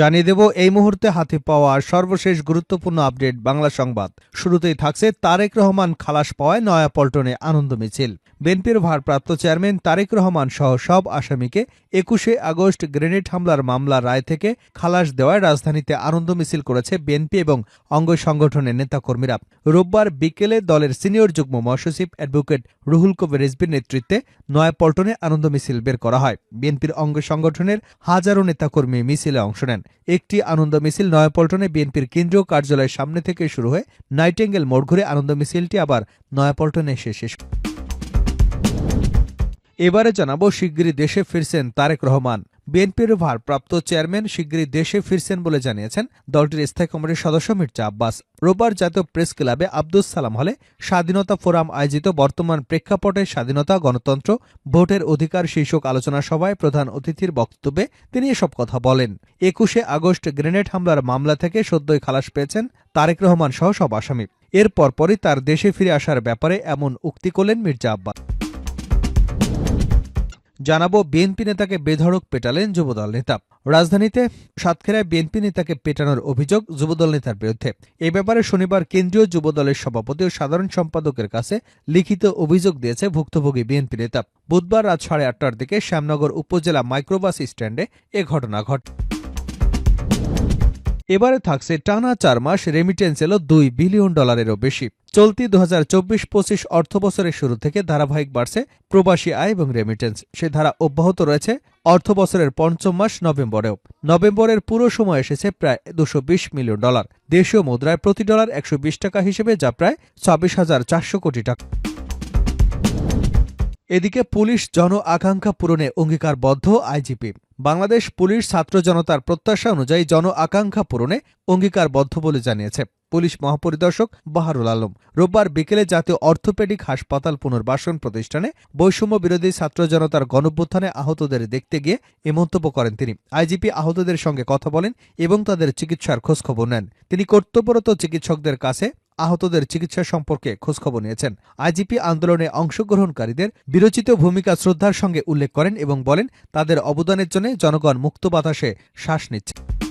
জানিয়ে দেব, এই মুহূর্তে হাতে পাওয়া সর্বশেষ গুরুত্বপূর্ণ আপডেট বাংলা সংবাদ। শুরুতেই থাকছে তারেক রহমান খালাস পাওয়ায় নয়াপল্টনে আনন্দ মিছিল। বিএনপির ভারপ্রাপ্ত চেয়ারম্যান তারেক রহমান সহ সব আসামিকে একুশে আগস্ট গ্রেনেড হামলার মামলা রায় থেকে খালাস দেওয়ায় রাজধানীতে আনন্দ মিছিল করেছে বিএনপি এবং অঙ্গ সংগঠনের নেতাকর্মীরা। রোববার বিকেলে দলের সিনিয়র যুগ্ম মহাসচিব অ্যাডভোকেট রুহুল কবির রিজবির নেতৃত্বে নয়াপল্টনে আনন্দ মিছিল বের করা হয়। বিএনপির অঙ্গ সংগঠনের হাজারো নেতাকর্মী মিছিলে অংশ নেন। একটি আনন্দ মিছিল নয়াপল্টনে বিএনপির কেন্দ্রীয় কার্যালয়ের সামনে থেকে শুরু হয়ে নাইটেঙ্গেল মোড় ঘুরে আনন্দ মিছিলটি আবার নয়াপল্টনে এসে শেষ। এবারে জানাব শিগগিরই দেশে ফিরছেন তারেক রহমান। বিএনপির ভারপ্রাপ্ত চেয়ারম্যান শিগগিরই দেশে ফিরছেন বলে জানিয়েছেন দলটির স্থায়ী কমিটির সদস্য মির্জা আব্বাস। রোববার জাতীয় প্রেস ক্লাবে আব্দুস সালাম হলে স্বাধীনতা ফোরাম আয়োজিত বর্তমান প্রেক্ষাপটে স্বাধীনতা, গণতন্ত্র, ভোটের অধিকার শীর্ষক আলোচনা সভায় প্রধান অতিথির বক্তব্যে তিনি এসব কথা বলেন। একুশে আগস্ট গ্রেনেড হামলার মামলা থেকে সদ্যই খালাস পেয়েছেন তারেক রহমান সহ সব আসামি। এর পরপরই তার দেশে ফিরে আসার ব্যাপারে এমন উক্তি করলেন মির্জা আব্বাস। জানাব বিএনপি নেতাকে বেধড়ক পেটালেন যুবদল নেতা। রাজধানীতে সাতক্ষীরায় বিএনপি নেতাকে পেটানোর অভিযোগ যুবদল নেতার বিরুদ্ধে। এ ব্যাপারে শনিবার কেন্দ্রীয় যুবদলের সভাপতি ও সাধারণ সম্পাদকের কাছে লিখিত অভিযোগ দিয়েছে ভুক্তভোগী বিএনপি নেতা। বুধবার রাত সাড়ে আটটার দিকে শ্যামনগর উপজেলা মাইক্রোবাস স্ট্যান্ডে এ ঘটনা ঘটে। এবারে থাকছে টানা চার মাস রেমিটেন্স এলো দুই বিলিয়ন ডলারেরও বেশি। চলতি দু হাজার চব্বিশ পঁচিশ অর্থবছরের শুরু থেকে ধারাবাহিক বাড়ছে প্রবাসী আয় এবং রেমিটেন্স সে ধারা অব্যাহত রয়েছে অর্থবছরের পঞ্চম মাস নভেম্বরেও। নভেম্বরের পুরো সময় এসেছে প্রায় দুশো মিলিয়ন ডলার দেশীয় মুদ্রায় প্রতি ডলার একশো বিশ টাকা হিসেবে যা প্রায় ছাব্বিশ হাজার চারশো কোটি টাকা। এদিকে পুলিশ জন আকাঙ্ক্ষা পূরণে অঙ্গীকারবদ্ধ আইজিপি। বাংলাদেশ পুলিশ ছাত্র জনতার প্রত্যাশা অনুযায়ী জন আকাঙ্ক্ষা পূরণে অঙ্গীকারবদ্ধ বলে জানিয়েছে পুলিশ মহাপরিদর্শক বাহারুল আলম। রোববার বিকেলে জাতীয় অর্থোপেডিক হাসপাতাল পুনর্বাসন প্রতিষ্ঠানে বৈষম্য বিরোধী ছাত্র জনতার গণভ্যুত্থানে আহতদের দেখতে গিয়ে এ মন্তব্য করেন তিনি। আইজিপি আহতদের সঙ্গে কথা বলেন এবং তাদের চিকিৎসার খোঁজখবর নেন। তিনি কর্তব্যরত চিকিৎসকদের কাছে আহতদের চিকিৎসা সম্পর্কে খোঁজখবর নিয়েছেন। আইজিপি আন্দোলনে অংশগ্রহণকারীদের বিরোচিত ভূমিকা শ্রদ্ধার সঙ্গে উল্লেখ করেন এবং বলেন, তাদের অবদানের জন্য জনগণ মুক্ত বাতাসে শ্বাস নিচ্ছে।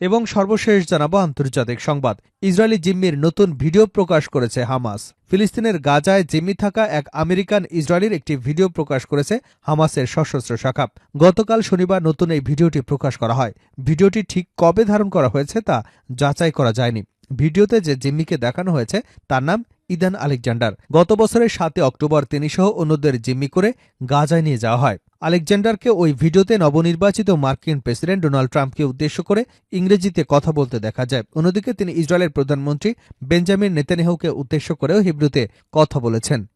এবং সর্বশেষ জানাব আন্তর্জাতিক সংবাদ। ইসরায়েলি জিম্মির নতুন ভিডিও প্রকাশ করেছে হামাস। ফিলিস্তিনের গাজায় জিম্মি থাকা এক আমেরিকান ইসরায়েলির একটি ভিডিও প্রকাশ করেছে হামাসের সশস্ত্র শাখা। গতকাল শনিবার নতুন এই ভিডিওটি প্রকাশ করা হয়। ভিডিওটি ঠিক কবে ধারণ করা হয়েছে তা যাচাই করা যায়নি। ভিডিওতে যে জিম্মিকে দেখানো হয়েছে তার নাম ইদান আলেকজান্ডার। গত বছরের সাতে অক্টোবর তিনি সহ অন্যদের জিম্মি করে গাজায় নিয়ে যাওয়া হয়। আলেকজান্ডারকে ওই ভিডিওতে নবনির্বাচিত মার্কিন প্রেসিডেন্ট ডোনাল্ড ট্রাম্পকে উদ্দেশ্য করে ইংরেজিতে কথা বলতে দেখা যায়। অন্যদিকে তিনি ইসরায়েলের প্রধানমন্ত্রী বেঞ্জামিন নেতানিয়াহুকে উদ্দেশ্য করেও হিব্রুতে কথা বলেছেন।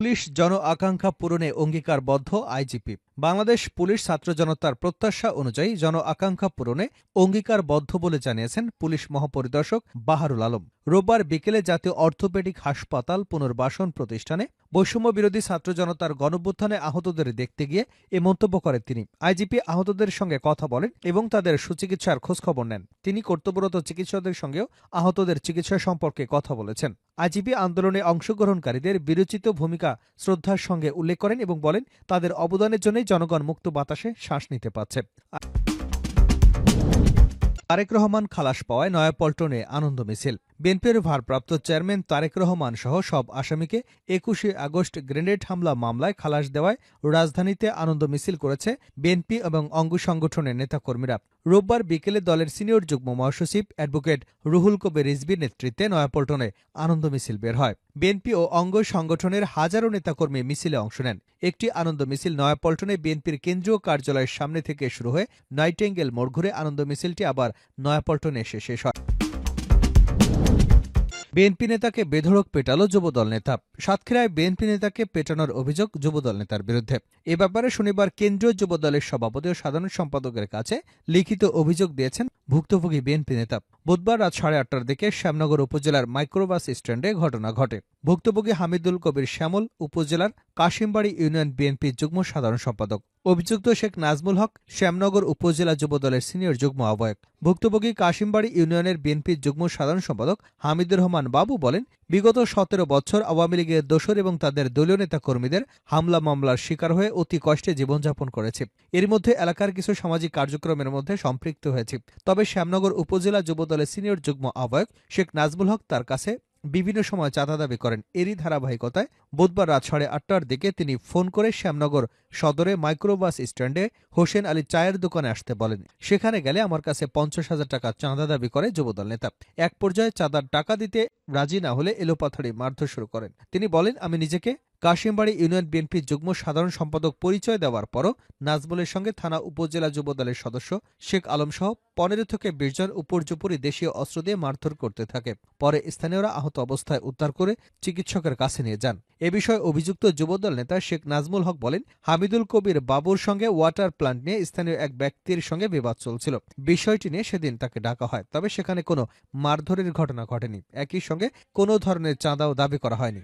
পুলিশ জন আকাঙ্ক্ষা পূরণে অঙ্গীকারবদ্ধ আইজিপি। বাংলাদেশ পুলিশ ছাত্র জনতার প্রত্যাশা অনুযায়ী জন আকাঙ্ক্ষা পূরণে অঙ্গীকারবদ্ধ বলে জানিয়েছেন পুলিশ মহাপরিদর্শক বাহারুল আলম। রোববার বিকেলে জাতীয় অর্থোপেডিক হাসপাতাল পুনর্বাসন প্রতিষ্ঠানে বৈষম্য বিরোধী ছাত্র জনতার গণভ্যুত্থানে আহতদের দেখতে গিয়ে এ মন্তব্য করেন তিনি। আইজিপি আহতদের সঙ্গে কথা বলেন এবং তাদের সুচিকিৎসার খোঁজখবর নেন। তিনি কর্তব্যরত চিকিৎসকদের সঙ্গেও আহতদের চিকিৎসা সম্পর্কে কথা বলেছেন। আইজিপি আন্দোলনে অংশগ্রহণকারীদের বিরোচিত ভূমিকা শ্রদ্ধার সঙ্গে উল্লেখ করেন এবং বলেন, তাদের অবদানের জন্যই জনগণ মুক্ত বাতাসে শ্বাস নিতে পারছে। তারেক রহমান খালাস পাওয়ায় নয়াপল্টনে আনন্দ মিছিল। বিএনপির ভারপ্রাপ্ত চেয়ারম্যান তারেক রহমান সহ সব আসামিকে একুশে আগস্ট গ্রেনেড হামলা মামলায় খালাস দেওয়ায় রাজধানীতে আনন্দ মিছিল করেছে বিএনপি এবং অঙ্গ সংগঠনের নেতাকর্মীরা। রোববার বিকেলে দলের সিনিয়র যুগ্ম মহাসচিব অ্যাডভোকেট রুহুল কবির রিজবির নেতৃত্বে নয়াপল্টনে আনন্দ মিছিল বের হয়। বিএনপি ও অঙ্গ সংগঠনের হাজারো নেতাকর্মী মিছিলে অংশ নেন। একটি আনন্দ মিছিল নয়াপল্টনে বিএনপির কেন্দ্রীয় কার্যালয়ের সামনে থেকে শুরু হয়ে নাইটেঙ্গেল মোড় ঘুরে আনন্দ মিছিলটি আবার নয়াপল্টনে এসে শেষ হয়। বিএনপি নেতাকে বেধড়ক পেটালো যুবদল নেতা। সাতক্ষীরায় বিএনপি নেতাকে পেটানোর অভিযোগ যুবদল নেতার বিরুদ্ধে। এ ব্যাপারে শনিবার কেন্দ্রীয় যুবদলের সভাপতি ও সাধারণ সম্পাদকের কাছে লিখিত অভিযোগ দিয়েছেন ভুক্তভোগী বিএনপি নেতা। বুধবার রাত সাড়ে আটটার দিকে শ্যামনগর উপজেলার মাইক্রোবাস স্ট্যান্ডে ঘটনা ঘটে। ভুক্তভোগী হামিদুল কবির শ্যামল উপজেলার কাশিমবাড়ি ইউনিয়ন বিএনপির যুগ্ম সাধারণ সম্পাদক। অভিযুক্ত শেখ নাজমুল হক শ্যামনগর উপজেলা যুবদলের সিনিয়র যুগ্ম আহ্বায়ক। ভুক্তভোগী কাশিমবাড়ি ইউনিয়নের বিএনপির যুগ্ম সাধারণ সম্পাদক হামিদুর রহমান বাবু বলেন, বিগত সতেরো বছর আওয়ামী লীগের দোসর এবং তাদের দলীয় নেতা কর্মীদের হামলা মামলার শিকার হয়ে অতি কষ্টে জীবনযাপন করেছে। এর মধ্যে এলাকার কিছু সামাজিক কার্যক্রমের মধ্যে সম্পৃক্ত হয়েছে। তবে শ্যামনগর উপজেলা যুবদলের সিনিয়র যুগ্ম আহ্বায়ক শেখ নাজমুল হক তার কাছে বিভিন্ন সময় চাঁদা দাবি করেন। এরই ধারাবাহিকতায় বুধবার রাত সাড়ে আটটার দিকে তিনি ফোন করে শ্যামনগর সদরে মাইক্রোবাস স্ট্যান্ডে হোসেন আলী চায়ের দোকানে আসতে বলেন, সেখানে গেলে আমার কাছে পঞ্চাশ হাজার টাকা চাঁদা দাবি করে যুবদল নেতা। এক পর্যায়ে চাঁদার টাকা দিতে রাজি না হলে এলোপাথাড়ি মারধর শুরু করেন। তিনি বলেন, আমি নিজেকে কাশিমবাড়ি ইউনিয়ন বিএনপির যুগ্ম সাধারণ সম্পাদক পরিচয় দেওয়ার পরও নাজমুলের সঙ্গে থানা উপজেলা যুবদলের সদস্য শেখ আলম সহ পনেরো থেকে বিশ জন উপর্যুপরি দেশীয় অস্ত্র দিয়ে মারধর করতে থাকে। পরে স্থানীয়রা আহত অবস্থায় উদ্ধার করে চিকিৎসকের কাছে নিয়ে যান। এ বিষয়ে অভিযুক্ত যুবদল নেতা শেখ নাজমুল হক বলেন, হামিদুল কবির বাবুর সঙ্গে ওয়াটার প্লান্ট নিয়ে স্থানীয় এক ব্যক্তির সঙ্গে বিবাদ চলছিল। বিষয়টি নিয়ে সেদিন তাকে ডাকা হয়, তবে সেখানে কোনো মারধরের ঘটনা ঘটেনি। একই সঙ্গে কোনো ধরনের চাঁদাও দাবি করা হয়নি।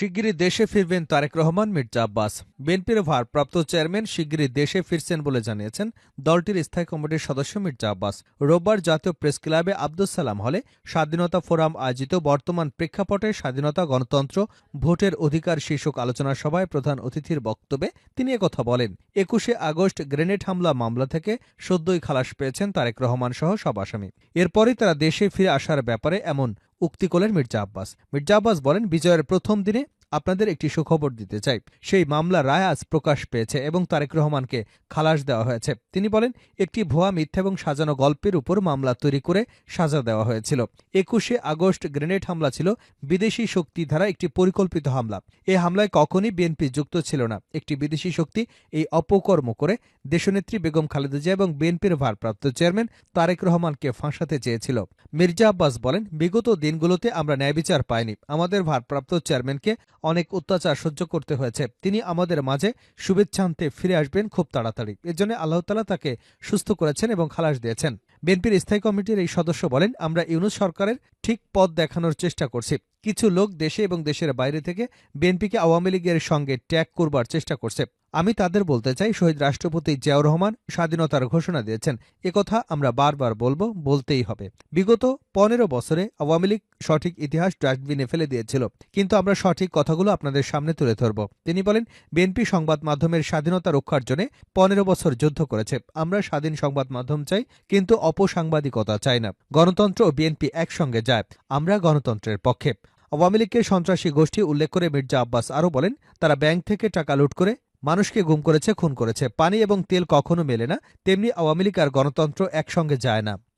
শিগগিরই দেশে ফিরবেন তারেক রহমান, মির্জা আব্বাস। বিএনপির ভারপ্রাপ্ত চেয়ারম্যান শিগগিরই দেশে ফিরছেন বলে জানিয়েছেন দলটির স্থায়ী কমিটির সদস্য মির্জা আব্বাস। রোববার জাতীয় প্রেস ক্লাবে আব্দুস সালাম হলে স্বাধীনতা ফোরাম আয়োজিত বর্তমান প্রেক্ষাপটে স্বাধীনতা গণতন্ত্র, ভোটের অধিকার শীর্ষক আলোচনা সভায় প্রধান অতিথির বক্তব্যে তিনি একথা বলেন। একুশে আগস্ট গ্রেনেড হামলা মামলা থেকে সদ্যই খালাস পেয়েছেন তারেক রহমান সহ সব আসামি। এরপরই তারা দেশে ফিরে আসার ব্যাপারে এমন উক্তি করলেন মির্জা আব্বাস। মির্জা আব্বাস বলেন বিজয়ের প্রথম দিনে আপনাদের একটি সুখবর দিতে চাই। সেই মামলা রায় আজ প্রকাশ পেয়েছে এবং তারেক রহমানকে খালাস দেওয়া হয়েছে। তিনি বলেন, একটি ভুয়া মিথ্যা এবং সাজানো গল্পের উপর মামলা তৈরি করে সাজা দেওয়া হয়েছিল। একুশে আগস্ট গ্রেনেড হামলা ছিল বিদেশি শক্তি দ্বারা একটি পরিকল্পিত হামলা। এই হামলায় কখনই বিএনপি যুক্ত ছিল না। একটি বিদেশি শক্তি এই অপকর্ম করে দেশনেত্রী বেগম খালেদা জিয়া এবং বিএনপির ভারপ্রাপ্ত চেয়ারম্যান তারেক রহমানকে ফাঁসাতে চেয়েছিল। মির্জা আব্বাস বলেন, বিগত দিনগুলোতে আমরা ন্যায় বিচার পাইনি। আমাদের ভারপ্রাপ্ত চেয়ারম্যানকে অনেক অত্যাচার সহ্য করতে হয়েছে। তিনি আমাদের মাঝে শুভেচ্ছা আনতে ফিরে আসবেন খুব তাড়াতাড়ি। এর জন্য আল্লাহ তালা তাকে সুস্থ করেছেন এবং খালাস দিয়েছেন। বিএনপির স্থায়ী কমিটির এই সদস্য বলেন, আমরা ইউনুস সরকারের ঠিক পথ দেখানোর চেষ্টা করছি। কিছু লোক দেশে এবং দেশের বাইরে থেকে বিএনপিকে আওয়ামী লীগের সঙ্গে ট্যাগ করবার চেষ্টা করছে। আমি তাদের বলতে চাই, শহীদ রাষ্ট্রপতি জিয়াউর রহমান স্বাধীনতার ঘোষণা দিয়েছেন। একথা আমরা বারবার বলব, বলতেই হবে। বিগত পনেরো বছরে আওয়ামী লীগ সঠিক ইতিহাস ডাস্টবিনে ফেলে দিয়েছিল, কিন্তু আমরা সঠিক কথাগুলো আপনাদের সামনে তুলে ধরব। তিনি বলেন, বিএনপি সংবাদ মাধ্যমের স্বাধীনতা রক্ষার জন্য পনেরো বছর যুদ্ধ করেছে। আমরা স্বাধীন সংবাদ মাধ্যম চাই, কিন্তু অপসাংবাদিকতা চাই না। গণতন্ত্র ও বিএনপি একসঙ্গে যায়, আমরা গণতন্ত্রের পক্ষে। আওয়ামী লীগের সন্ত্রাসী গোষ্ঠী উল্লেখ করে মির্জা আব্বাস আরও বলেন, তারা ব্যাংক থেকে টাকা লুট করে মানুষকে গুম করেছে, খুন করেছে। পানি এবং তেল কখনো মেলে না, তেমনি আওয়ামী লীগ আর গণতন্ত্র একসঙ্গে যায় না।